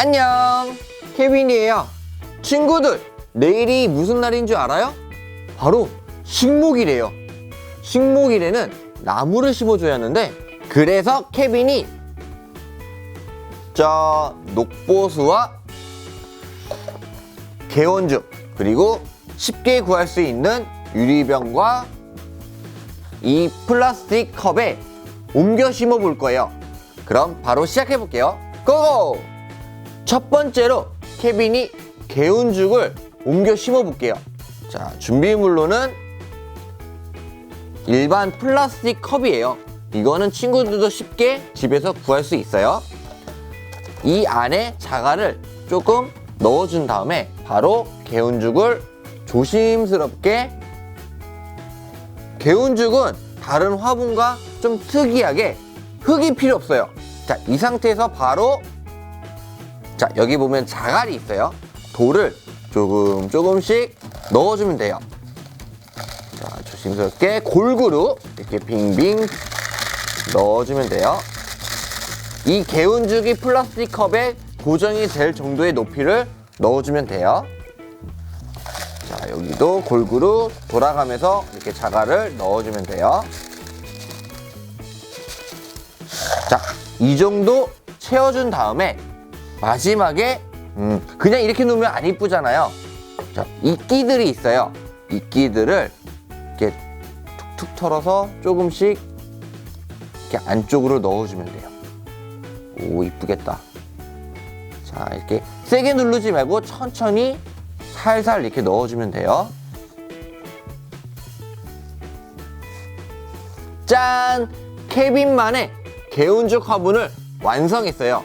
안녕 케빈이에요 친구들 내일이 무슨 날인 줄 알아요? 바로 식목일이에요 식목일에는 나무를 심어줘야 하는데 그래서 케빈이 자 녹보수와 개원죽 그리고 쉽게 구할 수 있는 유리병과 이 플라스틱 컵에 옮겨 심어 볼 거예요. 그럼 바로 시작해 볼게요. 고고! 첫 번째로 케빈이 개운죽을 옮겨 심어 볼게요. 자, 준비물로는 일반 플라스틱 컵이에요. 이거는 친구들도 쉽게 집에서 구할 수 있어요. 이 안에 자갈을 조금 넣어준 다음에 바로 개운죽을 조심스럽게 개운죽은 다른 화분과 좀 특이하게 흙이 필요 없어요. 자, 이 상태에서 바로 자, 여기 보면 자갈이 있어요. 돌을 조금 조금씩 넣어주면 돼요. 자, 조심스럽게 골고루 이렇게 빙빙 넣어주면 돼요. 이 개운죽이 플라스틱 컵에 고정이 될 정도의 높이를 넣어주면 돼요. 자, 여기도 골고루 돌아가면서 이렇게 자갈을 넣어주면 돼요. 자, 이 정도 채워준 다음에 마지막에 음, 그냥 이렇게 놓으면 안 이쁘잖아요. 자, 이끼들이 있어요. 이끼들을 이렇게 툭툭 털어서 조금씩 이렇게 안쪽으로 넣어주면 돼요. 오, 이쁘겠다. 자, 이렇게 세게 누르지 말고 천천히 살살 이렇게 넣어주면 돼요. 짠! 케빈만의 개운죽 화분을 완성했어요.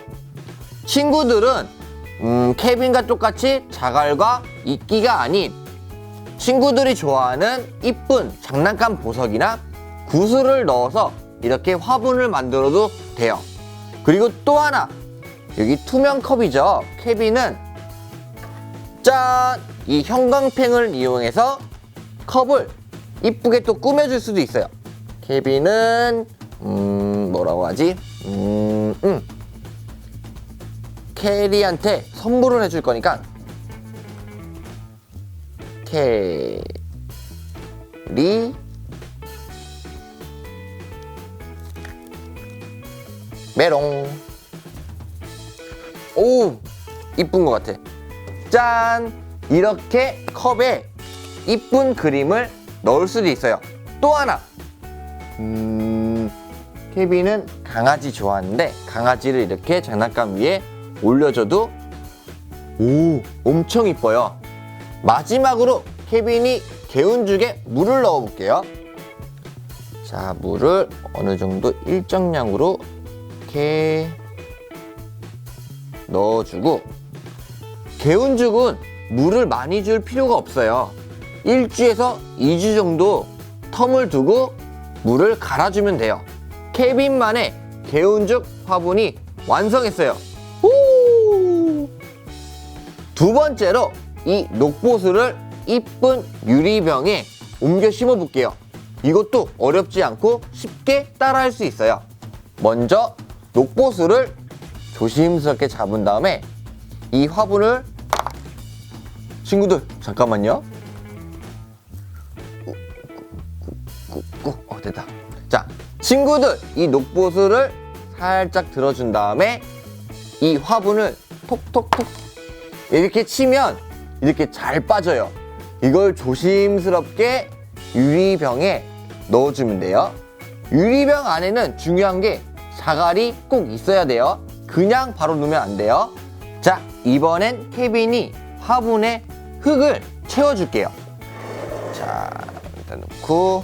친구들은 음, 케빈과 똑같이 자갈과 이끼가 아닌 친구들이 좋아하는 이쁜 장난감 보석이나 구슬을 넣어서 이렇게 화분을 만들어도 돼요. 그리고 또 하나 여기 투명 컵이죠. 케빈은 짠! 이 형광펜을 이용해서 컵을 이쁘게 또 꾸며줄 수도 있어요. 케빈은 음 뭐라고 하지? 음, 음. 캐리한테 선물을 해줄 거니까. 캐리. 메롱. 오 이쁜 것 같아. 짠! 이렇게 컵에 이쁜 그림을 넣을 수도 있어요. 또 하나. 음 케빈은 강아지 좋아하는데 강아지를 이렇게 장난감 위에 올려줘도 오 엄청 이뻐요. 마지막으로 케빈이 개운죽에 물을 넣어 볼게요. 자 물을 어느 정도 일정량으로 이렇게 넣어주고 개운죽은 물을 많이 줄 필요가 없어요. 1주에서 2주 정도 텀을 두고 물을 갈아주면 돼요. 케빈만의 개운죽 화분이 완성했어요. 오! 두 번째로 이 녹보수를 이쁜 유리병에 옮겨 심어 볼게요. 이것도 어렵지 않고 쉽게 따라할 수 있어요. 먼저 녹보수를 조심스럽게 잡은 다음에 이 화분을 친구들 잠깐만요. 꾹꾹 어 됐다. 자 친구들 이 녹보수를 살짝 들어준 다음에 이 화분을 톡톡톡 이렇게 치면 이렇게 잘 빠져요. 이걸 조심스럽게 유리병에 넣어주면 돼요. 유리병 안에는 중요한 게 자갈이 꼭 있어야 돼요. 그냥 바로 넣으면 안 돼요. 자 이번엔 케빈이 화분에 흙을 채워줄게요. 자 일단 넣고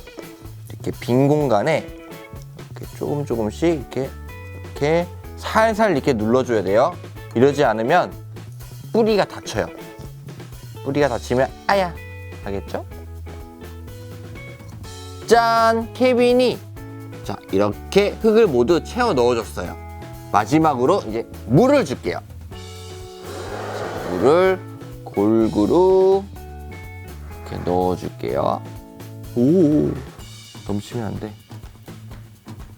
이렇게 빈 공간에 이렇게 조금 조금씩 이렇게 이렇게 살살 이렇게 눌러줘야 돼요. 이러지 않으면 뿌리가 다쳐요. 뿌리가 다치면 아야 하겠죠? 짠 케빈이. 자 이렇게 흙을 모두 채워 넣어줬어요. 마지막으로 이제 물을 줄게요. 자, 물을 골고루 이렇게 넣어줄게요. 오 넘치면 안 돼.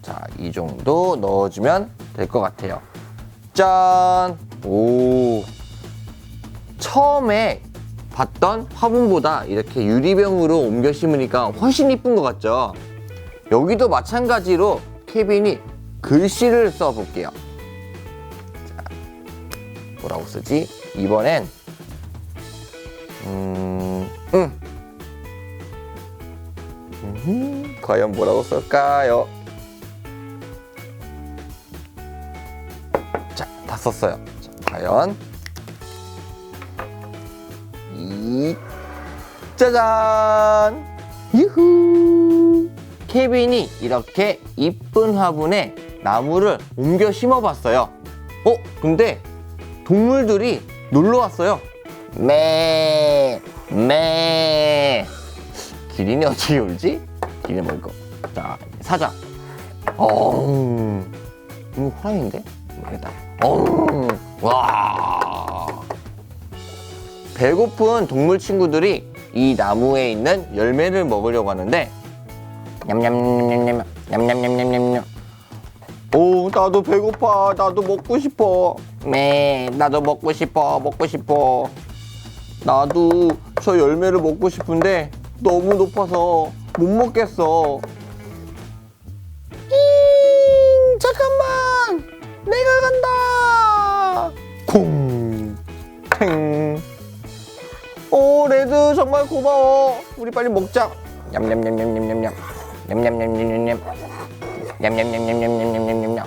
자 이 정도 넣어주면 될 것 같아요. 짠! 오. 처음에 봤던 화분보다 이렇게 유리병으로 옮겨 심으니까 훨씬 이쁜 것 같죠? 여기도 마찬가지로 케빈이 글씨를 써볼게요. 자, 뭐라고 쓰지? 이번엔, 음, 음. 음흠, 과연 뭐라고 쓸까요? 자, 다 썼어요. 자, 과연 이 짜잔! 유후! 케빈이 이렇게 이쁜 화분에 나무를 옮겨 심어봤어요. 어? 근데 동물들이 놀러 왔어요. 매, 매. 기린이 어떻게 울지? 기린 거. 자, 사자. 어, 이거 호랑인데? 모르겠다. 어, 와. 배고픈 동물 친구들이 이 나무에 있는 열매를 먹으려고 하는데 냠냠냠냠냠 냠냠냠냠냠 오 나도 배고파. 나도 먹고 싶어. 네 나도 먹고 싶어. 먹고 싶어. 나도 저 열매를 먹고 싶은데 너무 높아서 못 먹겠어. 잉 잠깐만. 내가 간다. 쿵탱 오 레드 정말 고마워. 우리 빨리 먹자. 냠냠냠냠냠냠냠. 냠냠냠냠냠냠. 냠냠냠냠냠냠냠냠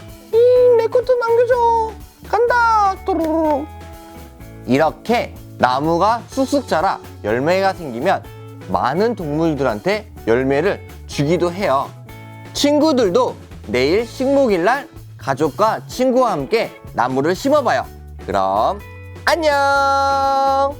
내 것도 남겨줘. 간다. 또르르 이렇게 나무가 쑥쑥 자라 열매가 생기면 많은 동물들한테 열매를 주기도 해요. 친구들도 내일 식목일 날 가족과 친구와 함께 나무를 심어봐요. 그럼 안녕